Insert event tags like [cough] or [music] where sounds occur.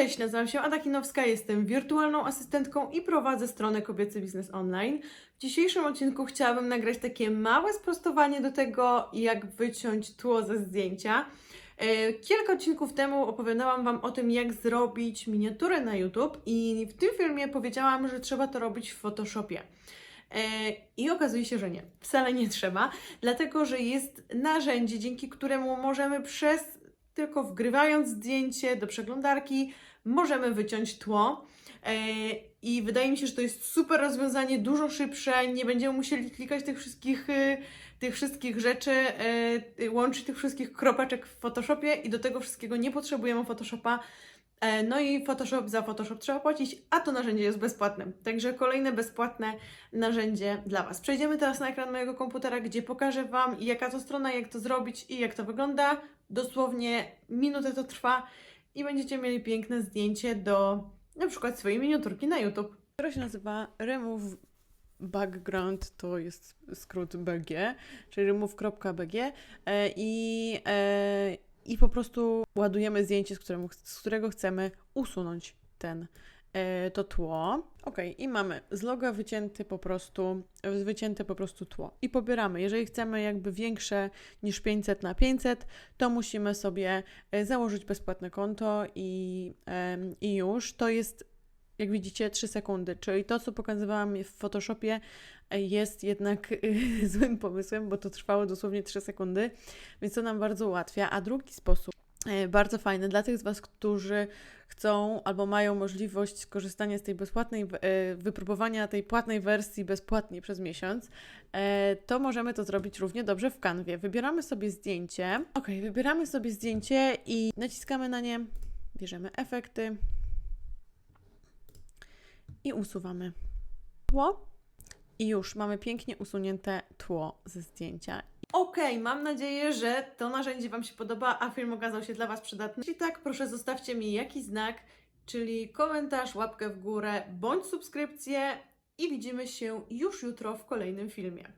Cześć, nazywam się Ada Kinowska, jestem wirtualną asystentką i prowadzę stronę Kobiecy Biznes Online. W dzisiejszym odcinku chciałabym nagrać takie małe sprostowanie do tego, jak wyciąć tło ze zdjęcia. E, Kilka odcinków temu opowiadałam Wam o tym, jak zrobić miniaturę na YouTube i w tym filmie powiedziałam, że trzeba to robić w Photoshopie. E, I okazuje się, że nie. Wcale nie trzeba, dlatego że jest narzędzie, dzięki któremu możemy przez tylko wgrywając zdjęcie do przeglądarki, możemy wyciąć tło. E, I wydaje mi się, że to jest super rozwiązanie, dużo szybsze. Nie będziemy musieli klikać tych wszystkich, y, tych wszystkich rzeczy, e, łączyć tych wszystkich kropeczek w Photoshopie i do tego wszystkiego nie potrzebujemy Photoshopa. E, No i Photoshop za Photoshop trzeba płacić, a to narzędzie jest bezpłatne. Także kolejne bezpłatne narzędzie dla Was. Przejdziemy teraz na ekran mojego komputera, gdzie pokażę Wam, jaka to strona, jak to zrobić i jak to wygląda. Dosłownie minutę to trwa i będziecie mieli piękne zdjęcie do na przykład swojej miniaturki na YouTube. Która się nazywa Remove Background, to jest skrót BG, czyli remove.bg e, i, e, i po prostu ładujemy zdjęcie, z, któremu, z którego chcemy usunąć ten to tło. Ok, i mamy z loga wycięty po prostu, wycięte po prostu tło. I pobieramy. Jeżeli chcemy jakby większe niż 500 na 500, to musimy sobie e, założyć bezpłatne konto i, i już. To jest, jak widzicie, 3 sekundy. Czyli to, co pokazywałam w Photoshopie, e, jest jednak e, [laughs] złym pomysłem, bo to trwało dosłownie 3 sekundy, więc to nam bardzo ułatwia. A drugi sposób, e, bardzo fajny dla tych z Was, którzy chcą albo mają możliwość skorzystania z tej bezpłatnej, e, wypróbowania tej płatnej wersji bezpłatnie przez miesiąc, e, to możemy to zrobić równie dobrze w kanwie. Wybieramy sobie zdjęcie. Ok, wybieramy sobie zdjęcie i naciskamy na nie, bierzemy efekty i usuwamy tło. I już mamy pięknie usunięte tło ze zdjęcia. Okej, mam nadzieję, że to narzędzie Wam się podoba, a film okazał się dla Was przydatny. Jeśli tak, proszę zostawcie mi jakiś znak, czyli komentarz, łapkę w górę bądź subskrypcję i widzimy się już jutro w kolejnym filmie.